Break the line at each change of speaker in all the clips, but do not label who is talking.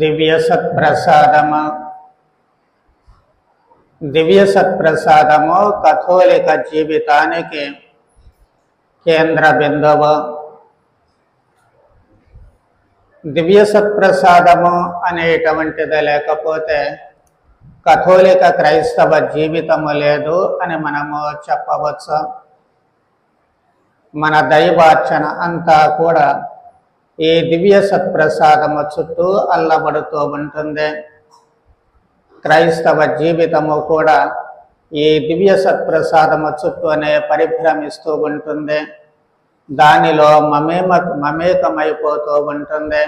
దివ్య సత్ప్రసాదము దివ్య సత్ప్రసాదము కథోలిక జీవితానికి కేంద్ర బిందువు దివ్య సత్ప్రసాదము అనేటువంటిది లేకపోతే కథోలిక క్రైస్తవ జీవితము లేదు అని మనము చెప్పవచ్చు. మన దైవార్చన అంతా కూడా ఈ దివ్య సత్ప్రసాదము చుట్టూ అల్లబడుతూ ఉంటుంది. క్రైస్తవ జీవితము కూడా ఈ దివ్య సత్ప్రసాదము చుట్టూనే పరిభ్రమిస్తూ ఉంటుంది. దానిలో మమేమ మమేకమైపోతూ ఉంటుంది.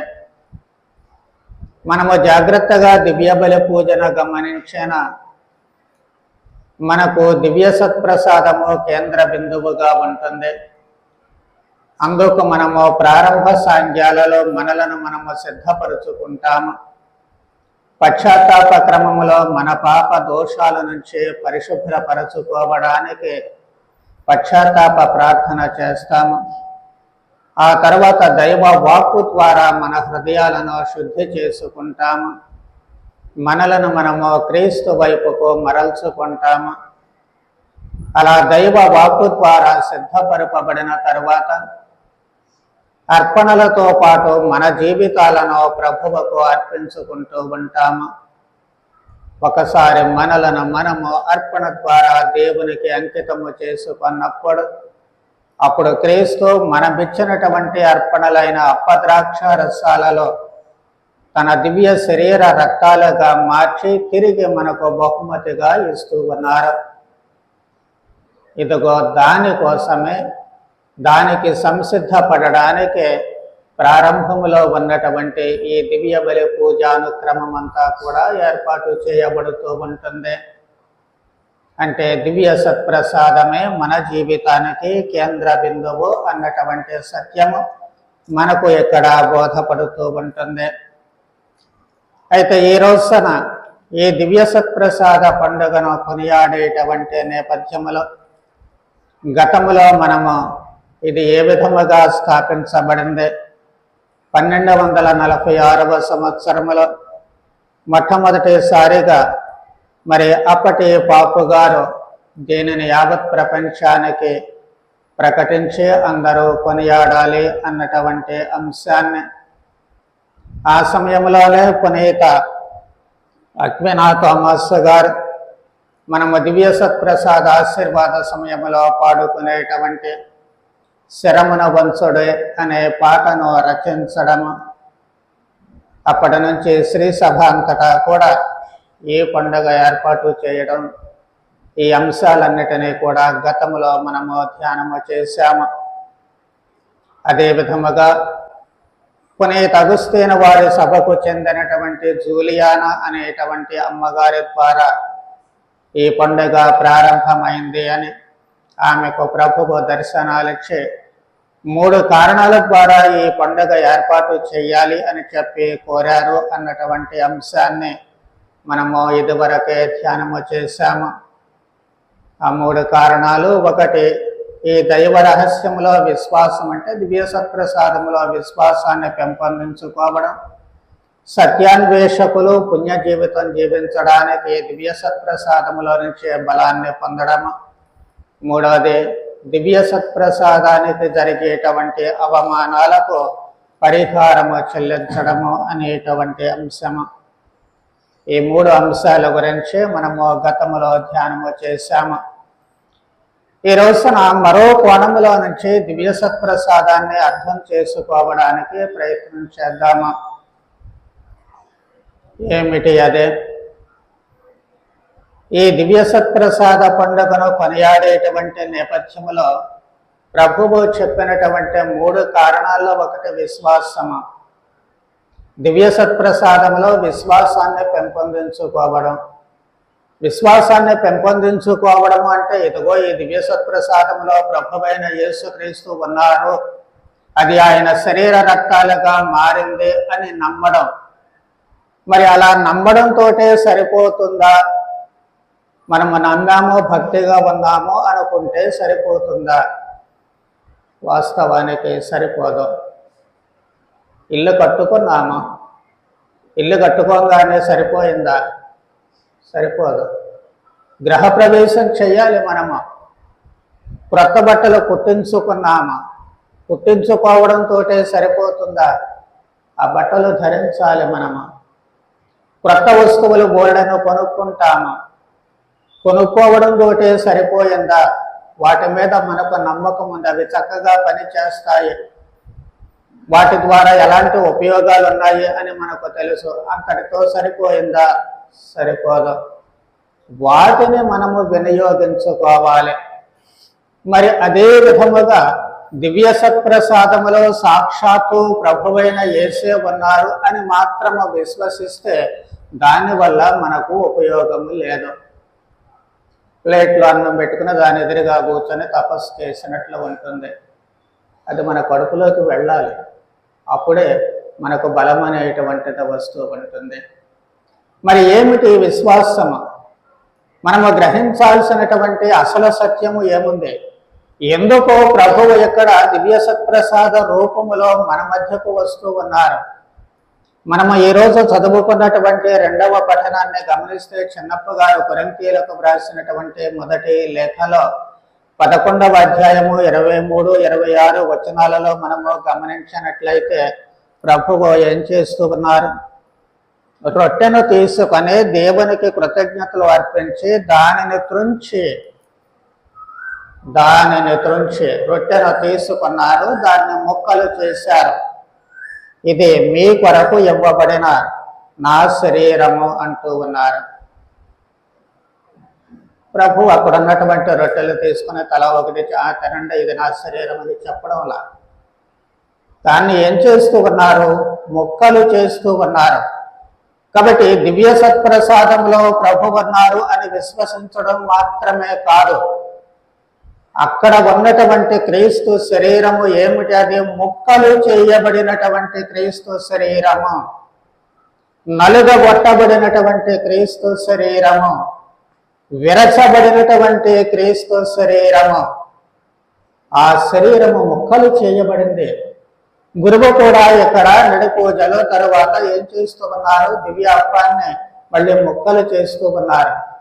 మనము జాగ్రత్తగా దివ్య బలి పూజను గమనించిన మనకు దివ్య సత్ప్రసాదము కేంద్ర బిందువుగా ఉంటుంది. అందుకు మనము ప్రారంభ సాంధ్యాలలో మనలను మనము సిద్ధపరుచుకుంటాము. పశ్చాత్తాప క్రమములో మన పాప దోషాల నుంచి పరిశుభ్రపరచుకోవడానికి పశ్చాత్తాప ప్రార్థన చేస్తాము. ఆ తర్వాత దైవ వాక్కు ద్వారా మన హృదయాలను శుద్ధి చేసుకుంటాము. మనలను మనము క్రీస్తు వైపుకు మరల్చుకుంటాము. అలా దైవ వాక్కు ద్వారా సిద్ధపరపబడిన తర్వాత అర్పణలతో పాటు మన జీవితాలను ప్రభువుకు అర్పించుకుంటూ ఉంటాము. ఒకసారి మనలను మనము అర్పణ ద్వారా దేవునికి అంకితము చేసుకున్నప్పుడు అప్పుడు క్రీస్తు మనమిచ్చినటువంటి అర్పణలైన అప్పద్రాక్ష రసాలలో తన దివ్య శరీర రక్తాలుగా మార్చి తిరిగి మనకు బహుమతిగా ఇస్తూ ఉన్నారు. ఇదిగో దానికోసమే దానికి సంసిద్ధపడడానికి ప్రారంభంలో ఉన్నటువంటి ఈ దివ్య బలి పూజానుక్రమం అంతా కూడా ఏర్పాటు చేయబడుతూ ఉంటుంది. అంటే దివ్య సత్ప్రసాదమే మన జీవితానికి కేంద్ర బిందువు అన్నటువంటి సత్యము మనకు ఇక్కడ బోధపడుతూ ఉంటుంది. అయితే ఈ రోజున ఈ దివ్య సత్ప్రసాద పండుగను కొనియాడేటువంటి నేపథ్యములో గతములో మనము ఇది ఏ విధముగా స్థాపించబడింది? పన్నెండు వందల నలభై ఆరవ సంవత్సరములో మొట్టమొదటిసారిగా మరి అప్పటి పాపు గారు దీనిని యావత్ ప్రపంచానికి ప్రకటించి అందరూ కొనియాడాలి అన్నటువంటి అంశాన్ని ఆ సమయంలోనే పునీత అక్వినా థామస్ గారు మనము దివ్య సత్ప్రసాద ఆశీర్వాద సమయంలో పాడుకునేటువంటి శరమున వంశుడే అనే పాటను రచించడం అప్పటి నుంచి శ్రీ సభ అంతటా కూడా ఈ పండుగ ఏర్పాటు చేయడం ఈ అంశాలన్నిటినీ కూడా గతంలో మనము ధ్యానము చేశాము. అదే విధముగా పునీత్ అగుస్తీన వారి సభకు చెందినటువంటి జూలియానా అనేటువంటి అమ్మగారి ద్వారా ఈ పండుగ ప్రారంభమైంది అని ఆమెకు ప్రభువు దర్శనాలిచ్చి మూడు కారణాల ద్వారా ఈ పండుగ ఏర్పాటు చేయాలి అని చెప్పి కోరారు అన్నటువంటి అంశాన్ని మనము ఇదివరకే ధ్యానము చేశాము. ఆ మూడు కారణాలు ఒకటి ఈ దైవ రహస్యంలో విశ్వాసం అంటే దివ్య సత్ప్రసాదంలో విశ్వాసాన్ని పెంపొందించుకోవడం సత్యాన్వేషకులు పుణ్య జీవితం జీవించడానికి దివ్య సత్ప్రసాదములో నుంచి బలాన్ని పొందడము మూడవది దివ్య సత్ప్రసాదానికి జరిగేటువంటి అవమానాలకు పరిహారము చెల్లించడము అనేటువంటి అంశము. ఈ మూడు అంశాల గురించి మనము గతంలో ధ్యానము చేశాము. ఈ రోజున మరో కోణంలో నుంచి దివ్య సత్ప్రసాదాన్ని అర్థం చేసుకోవడానికి ప్రయత్నం చేద్దాము. ఏమిటి అదే? ఈ దివ్య సత్ప్రసాద పండుగను కొనియాడేటువంటి నేపథ్యంలో ప్రభువు చెప్పినటువంటి మూడు కారణాల్లో ఒకటి విశ్వాసము. దివ్య సత్ప్రసాదంలో విశ్వాసాన్ని పెంపొందించుకోవడం. విశ్వాసాన్ని పెంపొందించుకోవడం అంటే ఇదిగో ఈ దివ్య సత్ప్రసాదంలో ప్రభువైన యేసుక్రీస్తు ఉన్నారు అది ఆయన శరీర రక్తాలుగా మారింది అని నమ్మడం. మరి అలా నమ్మడంతో సరిపోతుందా? మనం నమ్మామో భక్తిగా ఉన్నామో అనుకుంటే సరిపోతుందా? వాస్తవానికి సరిపోదు. ఇల్లు కట్టుకున్నాము? ఇల్లు కట్టుకోగానే సరిపోయిందా? సరిపోదు. గ్రహప్రవేశం చేయాలి మనము. క్రొత్త బట్టలు కుట్టించుకున్నాము? కుట్టించుకోవడంతో సరిపోతుందా? ఆ బట్టలు ధరించాలి మనము. క్రొత్త వస్తువులు బోల్డను కొనుక్కుంటాము? కొనుక్కోవడం తోటే సరిపోయిందా? వాటి మీద మనకు నమ్మకం ఉంది? అవి చక్కగా పనిచేస్తాయి. వాటి ద్వారా ఎలాంటి ఉపయోగాలు ఉన్నాయి అని మనకు తెలుసు. అంతటితో సరిపోయిందా? సరిపోదు. వాటిని మనము వినియోగించుకోవాలి. మరి అదే విధముగా దివ్య సత్ప్రసాదములో సాక్షాత్తు ప్రభువైన ఏసే ఉన్నారు అని మాత్రము విశ్వసిస్తే దానివల్ల మనకు ఉపయోగము లేదు. ప్లేట్లో అన్నం పెట్టుకుని దాని ఎదురుగా కూర్చొని తపస్సు చేసినట్లు ఉంటుంది. అది మన కడుపులోకి వెళ్ళాలి. అప్పుడే మనకు బలం అనేటువంటిది వస్తూ ఉంటుంది. మరి ఏమిటి విశ్వాసము? మనము గ్రహించాల్సినటువంటి అసలు సత్యము ఏముంది? ఎందుకో ప్రభువు ఎక్కడ దివ్య సత్ప్రసాద రూపములో మన మధ్యకు వస్తూ ఉన్నారు? మనము ఈరోజు చదువుకున్నటువంటి రెండవ పఠనాన్ని గమనిస్తే చిన్నప్ప గారు కొరంతీలకు వ్రాసినటువంటి మొదటి లేఖలో పదకొండవ అధ్యాయము ఇరవై మూడు ఇరవై ఆరు వచనాలలో మనము గమనించినట్లయితే ప్రభువు ఏం చేస్తూ ఉన్నారు? రొట్టెను తీసుకొని దేవునికి కృతజ్ఞతలు అర్పించి దానిని త్రుంచి దానిని త్రుంచి రొట్టెను తీసుకున్నారు దాన్ని ముక్కలు చేశారు. ఇది మీ కొరకు ఇవ్వబడిన నా శరీరము అంటూ ఉన్నారు. ప్రభు అక్కడ ఉన్నటువంటి రొట్టెలు తీసుకుని తల ఒకటి తినండి ఇది నా శరీరం అని చెప్పడంలా దాన్ని ఏం చేస్తూ ఉన్నారు? ముక్కలు చేస్తూ ఉన్నారు. కాబట్టి దివ్య సత్ప్రసాదంలో ప్రభు ఉన్నారు అని విశ్వసించడం మాత్రమే కాదు. అక్కడ ఉన్నటువంటి క్రీస్తు శరీరము ఏమిటి అది? ముక్కలు చేయబడినటువంటి క్రీస్తు శరీరము. నలుగగొట్టబడినటువంటి క్రీస్తు శరీరము. విరచబడినటువంటి క్రీస్తు శరీరము. ఆ శరీరము ముక్కలు చేయబడింది. గురువు కూడా ఇక్కడ నడిపూజలో తరువాత ఏం చేస్తూ ఉన్నారు? దివ్య మళ్ళీ ముక్కలు చేస్తూ ఉన్నారు.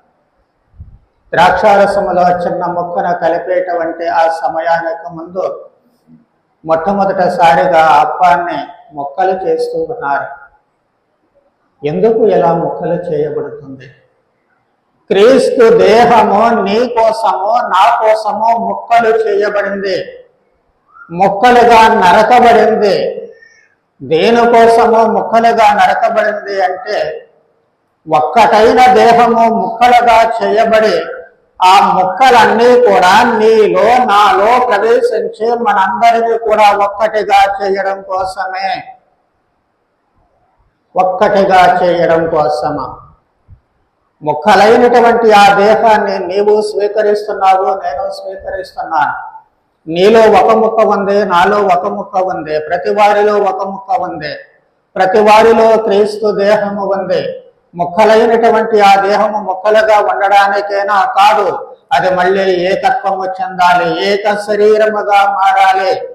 ద్రాక్షారసములో చిన్న మొక్కను కలిపేటువంటి ఆ సమయానికి ముందు మొట్టమొదటిసారిగా అప్పాన్ని మొక్కలు చేస్తూ ఉన్నారు. ఎందుకు ఇలా మొక్కలు చేయబడుతుంది? క్రీస్తు దేహము నీ కోసము నా కోసము మొక్కలు చేయబడింది. మొక్కలుగా నరకబడింది. దేనికోసము ముక్కలుగా నరకబడింది అంటే ఒక్కటైన దేహము ముక్కలుగా చేయబడి ఆ మొక్కలన్నీ కూడా నీలో నాలో ప్రవేశించి మనందరినీ కూడా ఒక్కటిగా చేయడం కోసమే. ఒక్కటిగా చేయడం కోసమా? మొక్కలైనటువంటి ఆ దేహాన్ని నీవు స్వీకరిస్తున్నావు నేను స్వీకరిస్తున్నాను. నీలో ఒక ముక్క ఉంది నాలో ఒక ముక్క ఉంది ప్రతి వారిలో ఒక ముక్క ఉంది ప్రతి వారిలో క్రీస్తు దేహము ఉంది. మొక్కలైనటువంటి ఆ దేహము మొక్కలుగా ఉండడానికైనా కాదు అది మళ్ళీ ఏకత్వము చెందాలి ఏక శరీరముగా మారాలి.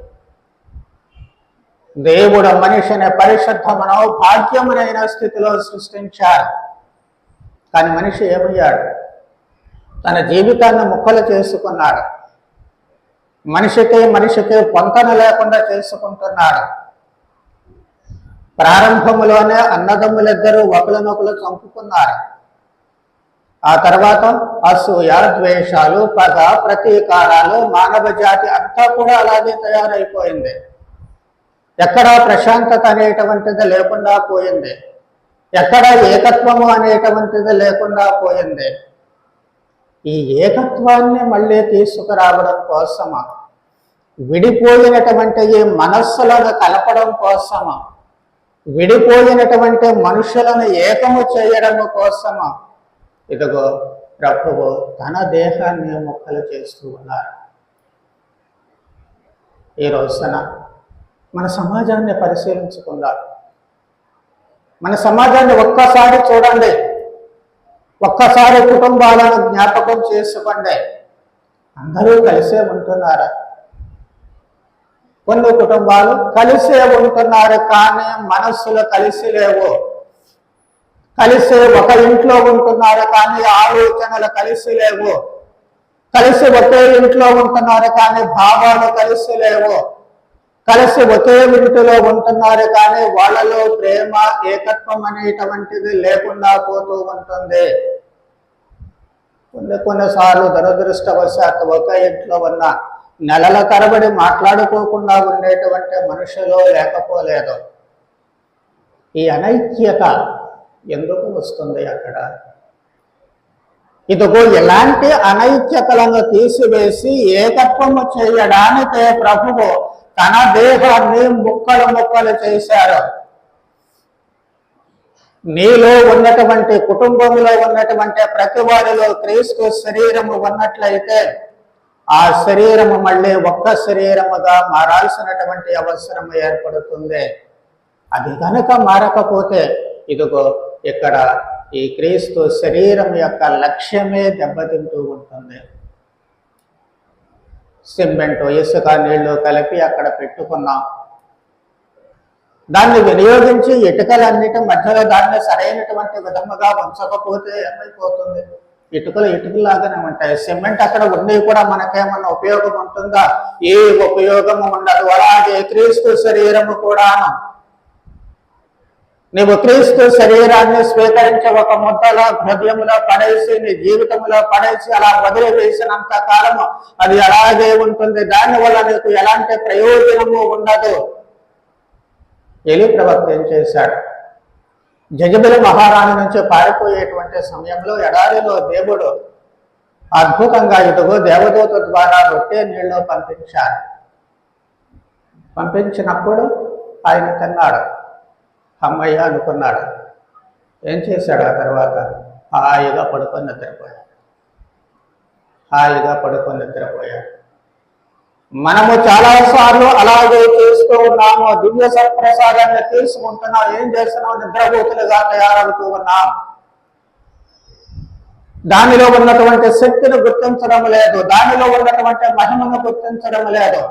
దేవుడు మనిషిని పరిశుద్ధమును భాగ్యమునైన స్థితిలో సృష్టించారు కానీ మనిషి ఏమయ్యాడు? తన జీవితాన్ని ముక్కలు చేసుకున్నాడు. మనిషికి మనిషికి పొంతన లేకుండా చేసుకుంటున్నాడు. ప్రారంభములోనే అన్నదమ్ములిద్దరూ ఒకరినొకరు చంపుకున్నారు. ఆ తర్వాత అసూయ ద్వేషాలు పగ ప్రతీకారాలు మానవ జాతి అంతా కూడా అలాగే తయారైపోయింది. ఎక్కడా ప్రశాంతత అనేటువంటిది లేకుండా పోయింది. ఎక్కడ ఏకత్వము అనేటువంటిది లేకుండా పోయింది. ఈ ఏకత్వాన్ని మళ్ళీ తీసుకురావడం కోసమా? విడిపోయినటువంటి ఈ మనస్సులను కలపడం కోసమా? విడిపోయినటువంటి మనుషులను ఏకము చేయడము కోసమా ఇదిగో ప్రభువు తన దేహాన్ని మొక్కలు చేస్తూ ఉన్నారు. ఈ రోజున మన సమాజాన్ని పరిశీలించుకుందాం. మన సమాజాన్ని ఒక్కసారి చూడండి. ఒక్కసారి కుటుంబాలను జ్ఞాపకం చేసుకోండి. అందరూ కలిసే ఉంటున్నారా? కొన్ని కుటుంబాలు కలిసే ఉంటున్నారు కానీ మనస్సులు కలిసి లేవు. కలిసి ఒక ఇంట్లో ఉంటున్నారు కానీ ఆలోచనలు కలిసి లేవు. కలిసి ఒకే ఇంట్లో ఉంటున్నారు కానీ భావాలు కలిసి లేవు. కలిసి ఒకే ఇంటిలో ఉంటున్నారు కానీ వాళ్ళలో ప్రేమ ఏకత్వం అనేటువంటిది లేకుండా పోతూ ఉంటుంది. కొన్ని కొన్నిసార్లు దురదృష్టవశాత్తు ఒకే ఇంట్లో ఉన్న నెలల తరబడి మాట్లాడుకోకుండా ఉండేటువంటి మనుషులు లేకపోలేదు. ఈ అనైక్యత ఎందుకు వస్తుంది అక్కడ? ఇదిగో ఎలాంటి అనైక్యతలను తీసివేసి ఏకత్వము చేయడానికే ప్రభువు తన దేహాన్ని ముక్కలు ముక్కలు చేశారు. నీలో ఉన్నటువంటి కుటుంబంలో ఉన్నటువంటి ప్రతి వారిలో క్రీస్తు శరీరము ఉన్నట్లయితే ఆ శరీరము మళ్ళీ ఒక్క శరీరముగా మారాల్సినటువంటి అవసరం ఏర్పడుతుంది. అది కనుక మారకపోతే ఇదిగో ఇక్కడ ఈ క్రీస్తు శరీరం యొక్క లక్ష్యమే దెబ్బతింటూ ఉంటుంది. సిమెంట్ ఇసుక నీళ్ళు కలిపి అక్కడ పెట్టుకున్నాం. దాన్ని వినియోగించి ఇటుకలన్నిటి మధ్యలో దాన్ని సరైనటువంటి విధముగా ఉంచకపోతే ఏమైపోతుంది? ఇటుకలు ఇటుకలాగానే ఉంటాయి. సిమెంట్ అక్కడ ఉండి కూడా మనకేమన్నా ఉపయోగం ఉంటుందా? ఏ ఉపయోగము ఉండదు. అలాగే క్రీస్తు శరీరము కూడాను. నీవు క్రీస్తు శరీరాన్ని స్వీకరించి ఒక ముద్దలో హృదయంలో పడేసి నీ జీవితంలో పడేసి అలా వదిలివేసినంత కాలము అది అలాగే ఉంటుంది. దానివల్ల నీకు ఎలాంటి ప్రయోజనము ఉండదు. ఎలి ప్రవక్త ఏం చేశాడు? జగబిలి మహారాణి నుంచి పారిపోయేటువంటి సమయంలో ఎడారిలో దేవుడు అద్భుతంగా ఇదిగో దేవదూత ద్వారా రొట్టె నీళ్ళు పంపించారు. పంపించినప్పుడు ఆయన తిన్నాడు. అమ్మయ్య అనుకున్నాడు. ఏం చేశాడు ఆ తర్వాత? హాయిగా పడుకొని నిద్రపోయాడు. హాయిగా పడుకొని నిద్రపోయాడు. మనము చాలా సార్లు అలాగే చేస్తూ ఉన్నాము. దివ్య సత్ప్రసాదాన్ని తీసుకుంటున్నాం. ఏం చేస్తున్నాం నిద్రపోతులుగా తయారవుతూ ఉన్నాం. దానిలో ఉన్నటువంటి శక్తిని గుర్తించడం లేదు. దానిలో ఉన్నటువంటి మహిమను గుర్తించడం లేదు.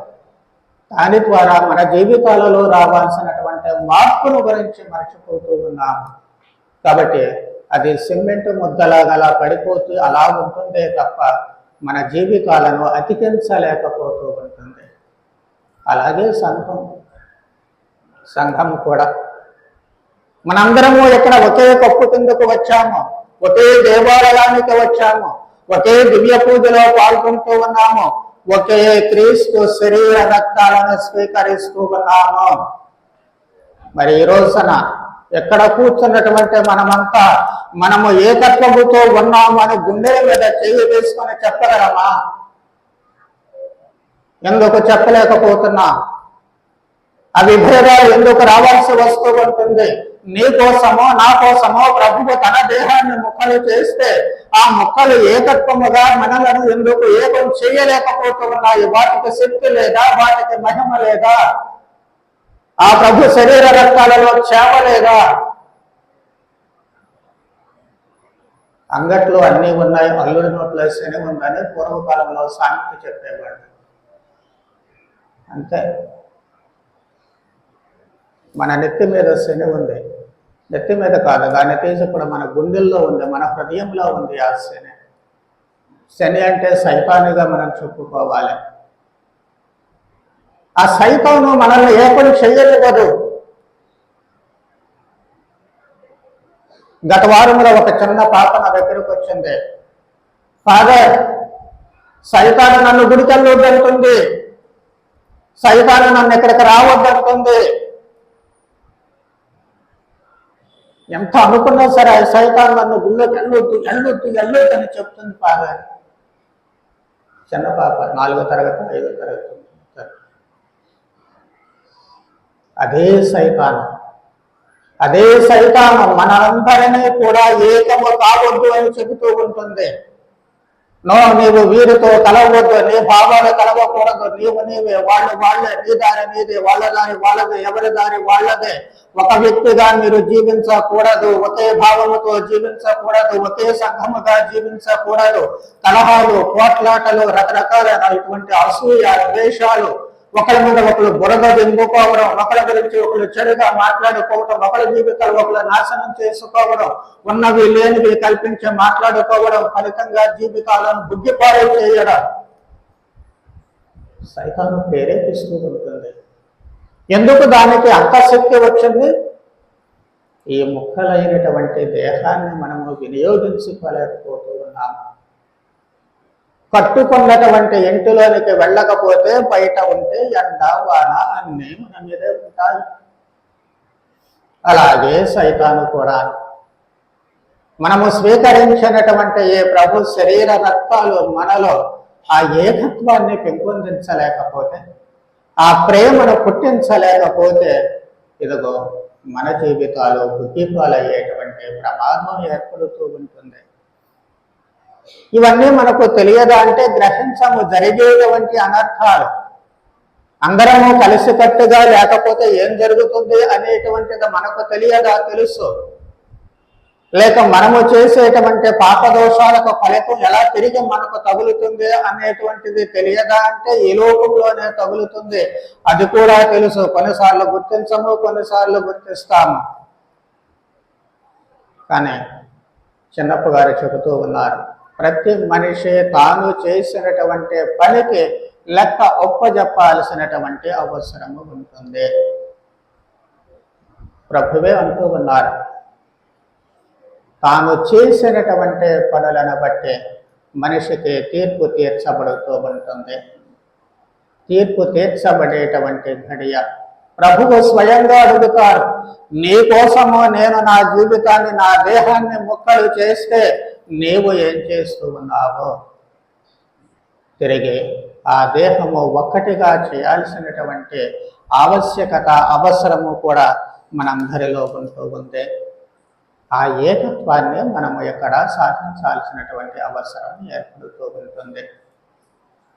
దాని ద్వారా మన జీవితాలలో రావాల్సినటువంటి మార్పును గురించి మర్చిపోతూ ఉన్నాము కాబట్టి అది సిమెంట్ ముద్దలాగా అలా పడిపోతూ అలా ఉంటుందే తప్ప మన జీవికాలను అతికించలేకపోతూ ఉంటుంది అలాగే సంఘం. సంఘం కూడా. మనందరము ఇక్కడ ఒకే కప్పు కిందకు వచ్చాము ఒకే దేవాలయానికి వచ్చాము ఒకే దివ్య పూజలో పాల్గొంటూ ఉన్నాము ఒకే క్రీస్తు శరీర రక్తాలను స్వీకరిస్తూ ఉన్నాము. మరి ఈ రోజున ఎక్కడ కూర్చున్నటువంటి మనమంతా మనము ఏకత్వముతో ఉన్నాము అని గుండెల మీద చెయ్యి వేసుకొని చెప్పగలమా? ఎందుకు చెప్పలేకపోతున్నా? ఆ విభేదాలు ఎందుకు రావాల్సి వస్తూ ఉంటుంది? నీ కోసమో నా కోసమో ప్రభువు తన దేహాన్ని ముక్కలు చేస్తే ఆ ముక్కలు ఏకత్వముగా మనలను ఎందుకు ఏకం చేయలేకపోతూ ఉన్నాయి వాటికి శక్తి లేదా వాటికి మహిమ లేదా? ఆ ప్రభు శరీర రక్తాలలో చేమ లేదా? అంగట్లో అన్నీ ఉన్నాయి అల్లుడి నోట్లో శని ఉందని పూర్వకాలంలో సామెత చెప్పేవాడు అంతే. మన నెత్తి మీద శని ఉంది. నెత్తి మీద కాదు దాన్ని తీసి కూడా మన గుండెల్లో ఉంది మన హృదయంలో ఉంది ఆ శని. శని అంటే సైతానిగా మనం చెప్పుకోవాలి. ఆ సైతాను మనల్ని ఏకలు చెయ్యనివ్వదు గత వారంలో ఒక చిన్న పాప నా దగ్గరకు వచ్చింది. ఫాదర్ సైతాను నన్ను గుడికెళ్ళొద్దంటుంది సైతాను నన్ను ఇక్కడికి రావద్దంటుంది ఎంత అనుకున్నా సరే ఆ సైతాన్ నన్ను గుళ్ళోకి వెళ్ళొద్దు వెళ్ళొద్దు వెళ్ళొద్దు అని చెప్తుంది ఫాదర్ చిన్న పాప నాలుగో తరగతి ఐదో తరగతి సరే. అదే సైతానం. అదే సైతానం మనందరినీ కూడా ఏకము కావద్దు అని చెబుతూ ఉంటుంది. నో నీవు వీరితో కలవద్దు నీ భావాలు కలవకూడదు. నీవు నీవే వాళ్ళు వాళ్ళే నీ దారి నీది వాళ్ళ దారి వాళ్ళదే ఎవరి దారి వాళ్ళదే. ఒక వ్యక్తిగా మీరు జీవించకూడదు ఒకే భావముతో జీవించకూడదు ఒకే సంఘముగా జీవించకూడదు. కలహాలు పోట్లాటలు రకరకాలైన ఇటువంటి అసూయ ద్వేషాలు ఒకరి మీద ఒకరు బురద దింపుకోవడం ఒకరి గురించి ఒకరు చెడుగా మాట్లాడుకోవడం ఒకరి జీవితాలు ఒకరు నాశనం చేసుకోవడం ఉన్నవి లేనివి కల్పించి మాట్లాడుకోవడం ఫలితంగా జీవితాలను బుద్ధిపాలు చేయడం. సైతాను ప్రేరేపిస్తూ ఉంటుంది. ఎందుకు దానికి అంతశక్తి వచ్చింది? ఈ ముక్కలైనటువంటి దేహాన్ని మనము వినియోగించుకోలేకపోతూ ఉన్నాము కట్టుకున్నటువంటి ఇంటిలోనికి వెళ్ళకపోతే బయట ఉంటే ఎండ వాన అన్నీ మన మీదే ఉంటాయి. అలాగే సైతాను కూడా. మనము స్వీకరించినటువంటి ఏ ప్రభు శరీర రక్తాలు మనలో ఆ ఏకత్వాన్ని పెంపొందించలేకపోతే ఆ ప్రేమను పుట్టించలేకపోతే ఇదిగో మన జీవితాలు బుద్ధిపాలయ్యేటువంటి ప్రమాదం ఏర్పడుతూ ఉంటుంది. ఇవన్నీ మనకు తెలియదా అంటే గ్రహించము జరిగేటువంటి అనర్థాలు. అందరము కలిసికట్టుగా లేకపోతే ఏం జరుగుతుంది అనేటువంటిది మనకు తెలియదా తెలుసు. లేక మనము చేసేటువంటి పాపదోషాలకు ఫలితం ఎలా తిరిగి మనకు తగులుతుంది అనేటువంటిది తెలియదా అంటే ఈ లోకంలోనే తగులుతుంది. అది కూడా తెలుసు. కొన్నిసార్లు గుర్తించము కొన్నిసార్లు గుర్తిస్తాము. కానీ చిన్నప్ప గారు చెబుతూ ఉన్నారు. ప్రతి మనిషి తాను చేసినటువంటి పనికి లెక్క ఒప్పజెప్పాల్సినటువంటి అవసరము ఉంటుంది. ప్రభువే అంటూ ఉన్నారు. తాను చేసినటువంటి పనులను బట్టి మనిషికి తీర్పు తీర్చబడుతూ ఉంటుంది. తీర్పు తీర్చబడేటువంటి ఘడియ ప్రభువు స్వయంగా అడుగుతారు నీ కోసము నేను నా జీవితాన్ని నా దేహాన్ని ముక్కలు చేస్తే నీవు ఏం చేస్తూ ఉన్నావో తిరిగి ఆ దేహము ఒక్కటిగా చేయాల్సినటువంటి ఆవశ్యకత అవసరము కూడా మనందరిలో ఉంటూ ఉంది. ఆ ఏకత్వాన్ని మనము ఎక్కడ సాధించాల్సినటువంటి అవసరం ఏర్పడుతూ ఉంటుంది.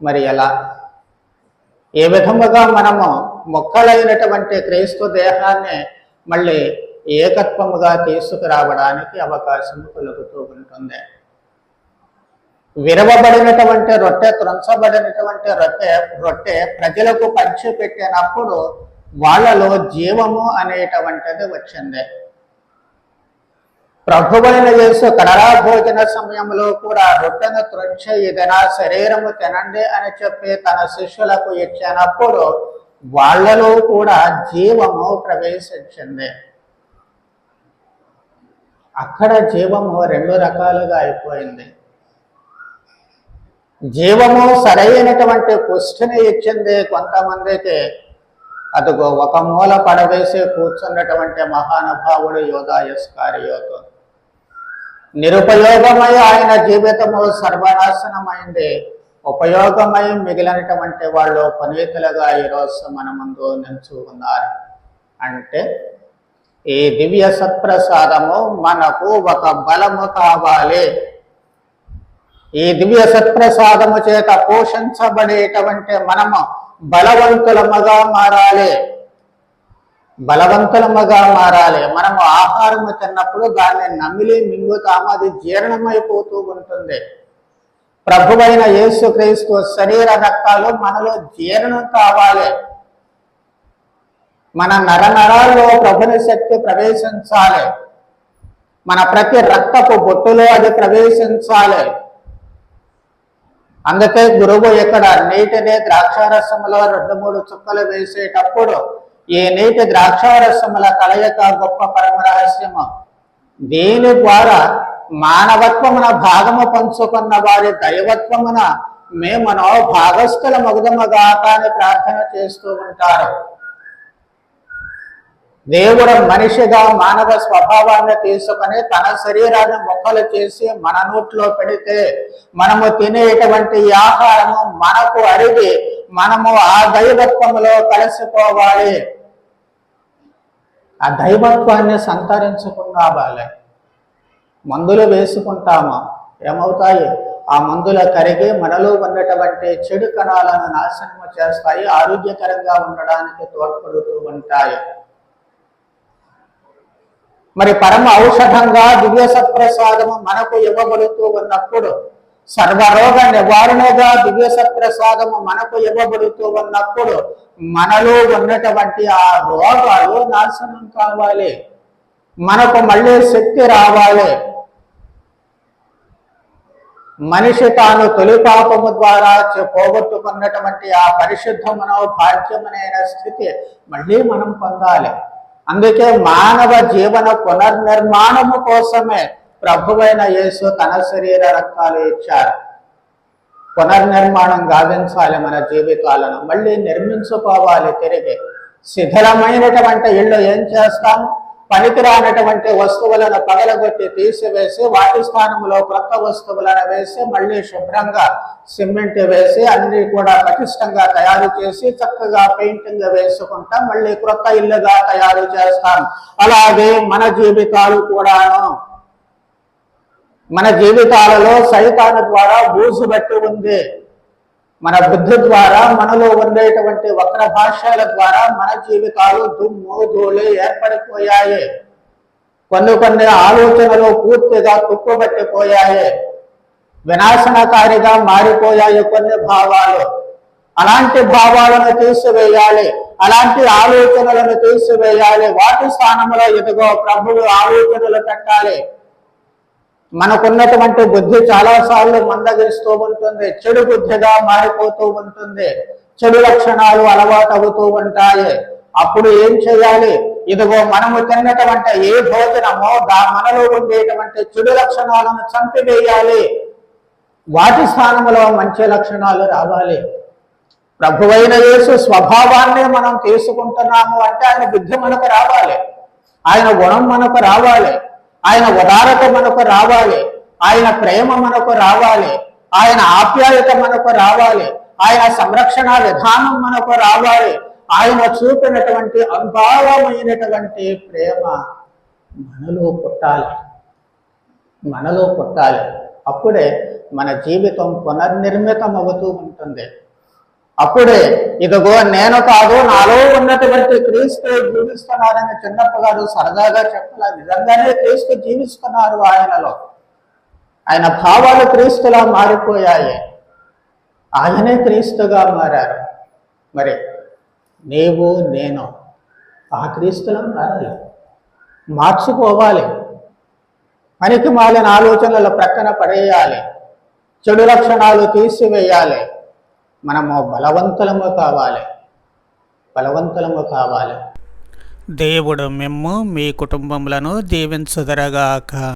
మరి ఎలా? ఏ విధముగా మనము మొక్కలైనటువంటి క్రీస్తు దేహాన్ని మళ్ళీ ఏకత్వముగా తీసుకురావడానికి అవకాశం కలుగుతూ ఉంటుంది. విరవబడినటువంటి రొట్టె త్రంచబడినటువంటి రొట్టె రొట్టె ప్రజలకు పంచిపెట్టినప్పుడు వాళ్ళలో జీవము అనేటువంటిది వచ్చింది. ప్రభువైన యేసు కడలా భోజన సమయంలో కూడా రొట్టెను త్రుంచి ఇది నా శరీరము తినండి అని చెప్పి తన శిష్యులకు ఇచ్చినప్పుడు వాళ్ళలో కూడా జీవము ప్రవేశించింది. అక్కడ జీవము రెండు రకాలుగా అయిపోయింది. జీవము సరైనటువంటి పుష్టిని ఇచ్చింది కొంతమందికి. అదిగో ఒక మూల పడవేసి కూర్చున్నటువంటి మహానుభావుడు యోధాయస్కారియోతో. నిరుపయోగమై ఆయన జీవితము సర్వనాశనమైంది. ఉపయోగమై మిగిలినటువంటి వాళ్ళు పనీతులుగా ఈరోజు మన ముందు నిల్చు ఉన్నారు. అంటే ఈ దివ్య సత్ప్రసాదము మనకు ఒక బలము కావాలి. ఈ దివ్య సత్ప్రసాదము చేత పోషించబడేటువంటి మనము బలవంతులముగా మారాలి. బలవంతులముగా మారాలి. మనము ఆహారము తిన్నప్పుడు దాన్ని నమిలి మింగుతాము. అది జీర్ణమైపోతూ ఉంటుంది. ప్రభువైన యేసుక్రీస్తు శరీర రక్తాలు మనలో జీర్ణం కావాలి. మన నరనరాల్లో ప్రభుని శక్తి ప్రవేశించాలి. మన ప్రతి రక్తపు బొట్టులో అది ప్రవేశించాలి. అందుకే గురువు ఇక్కడ నీటిని ద్రాక్షారసములో రెండు మూడు చుక్కలు వేసేటప్పుడు ఈ నీటి ద్రాక్షారసముల కలయిక గొప్ప పరమ రహస్యము. దీని ద్వారా మానవత్వమున భాగము పంచుకున్న వారి దైవత్వమున మేమనో భాగస్థుల మగుదమగాక అని ప్రార్థన చేస్తూ ఉంటారు. దేవుడు మనిషిగా మానవ స్వభావాన్ని తీసుకొని తన శరీరాన్ని మొక్కలు చేసి మన నోట్లో పెడితే మనము తినేటువంటి ఆహారము మనకు అరిగి మనము ఆ దైవత్వంలో కలిసిపోవాలి. ఆ దైవత్వాన్ని సంతరించుకున్నావాలి మందులు వేసుకుంటామా? ఏమవుతాయి? ఆ మందుల కరిగి మనలో ఉన్నటువంటి చెడు కణాలను నాశనం చేస్తాయి ఆరోగ్యకరంగా ఉండడానికి తోడ్పడుతూ ఉంటాయి. మరి పరమ ఔషధంగా దివ్య సత్ప్రసాదము మనకు ఇవ్వబడుతూ ఉన్నప్పుడు సర్వరోగ నివారణగా దివ్య సత్ప్రసాదము మనకు ఇవ్వబడుతూ ఉన్నప్పుడు మనలో ఉన్నటువంటి ఆ రోగాలు నాశనం కావాలి. మనకు మళ్ళీ శక్తి రావాలి. మనిషి తాను తొలి పాపము ద్వారా పోగొట్టుకున్నటువంటి ఆ పరిశుద్ధమున భాగ్యమనైన స్థితి మళ్ళీ మనం పొందాలి. అందుకే మానవ జీవన పునర్నిర్మాణము కోసమే ప్రభువైన యేసు తన శరీర రక్తాలు ఇచ్చారు. పునర్నిర్మాణం గావించాలి మన జీవితాలను మళ్ళీ నిర్మించుకోవాలి తిరిగి. శిథిలమైనటువంటి ఇళ్ళు ఏం చేస్తాం? పనికిరానటువంటి వస్తువులను పగలగొట్టి తీసివేసి వాటి స్థానంలో కొత్త వస్తువులను వేసి మళ్ళీ శుభ్రంగా సిమెంట్ వేసి అన్ని కూడా పటిష్టంగా తయారు చేసి చక్కగా పెయింటింగ్ వేసుకుంటాం మళ్ళీ క్రొత్త ఇల్లుగా తయారు చేస్తాం. అలాగే మన జీవితాలు కూడాను. మన జీవితాలలో సైతాను ద్వారా బూజు బట్టి ఉంది. మన బుద్ధి ద్వారా మనలో ఉండేటువంటి వక్ర భాషల ద్వారా మన జీవితాలు దుమ్ము ధూళి ఏర్పడిపోయాయి. కొన్ని కొన్ని ఆలోచనలు పూర్తిగా తుప్పుబట్టిపోయాయి వినాశనకారిగా మారిపోయాయి కొన్ని భావాలు. అలాంటి భావాలను తీసివేయాలి అలాంటి ఆలోచనలను తీసివేయాలి. వాటి స్థానంలో ఎదుగో ప్రభువు ఆలోచనలు పెట్టాలి. మనకున్నటువంటి బుద్ధి చాలాసార్లు మందగిస్తూ ఉంటుంది చెడు బుద్ధిగా మారిపోతూ ఉంటుంది చెడు లక్షణాలు అలవాటు అవుతూ ఉంటాయి. అప్పుడు ఏం చేయాలి? ఇదిగో మనము తిన్నటువంటి ఏ భోజనమో దా మనలో ఉండేటువంటి చెడు లక్షణాలను చంపివేయాలి. వాటి స్థానంలో మంచి లక్షణాలు రావాలి. ప్రభువైన యేసు స్వభావాన్ని మనం తీసుకుంటున్నాము అంటే ఆయన బుద్ధి మనకు రావాలి. ఆయన గుణం మనకు రావాలి. ఆయన ఉదారత మనకు రావాలి ఆయన ప్రేమ మనకు రావాలి ఆయన ఆప్యాయత మనకు రావాలి ఆయన సంరక్షణ విధానం మనకు రావాలి ఆయన చూపినటువంటి అభావమైనటువంటి ప్రేమ మనలో పుట్టాలి. మనలో పుట్టాలి. అప్పుడే మన జీవితం పునర్నిర్మితం అవుతూ ఉంటుంది. అప్పుడే ఇదిగో నేను కాదు నాలో ఉన్నటువంటి క్రీస్తు జీవిస్తున్నారని చిన్నప్ప గారు సరదాగా చెప్పాల నిజంగానే క్రీస్తు జీవిస్తున్నారు ఆయనలో. ఆయన భావాలు క్రీస్తులా మారిపోయాయి. ఆయనే క్రీస్తుగా మారారు. మరి నీవు నేను ఆ క్రీస్తులం మారాలి మార్చుకోవాలి. పనికి మాలిన ఆలోచనలు ప్రక్కన పడేయాలి. చెడు లక్షణాలు తీసివేయాలి. మనము బలవంతులము కావాలి. బలవంతులము కావాలి.
దేవుడు మిమ్ము మీ కుటుంబములను దీవించుదరగాక.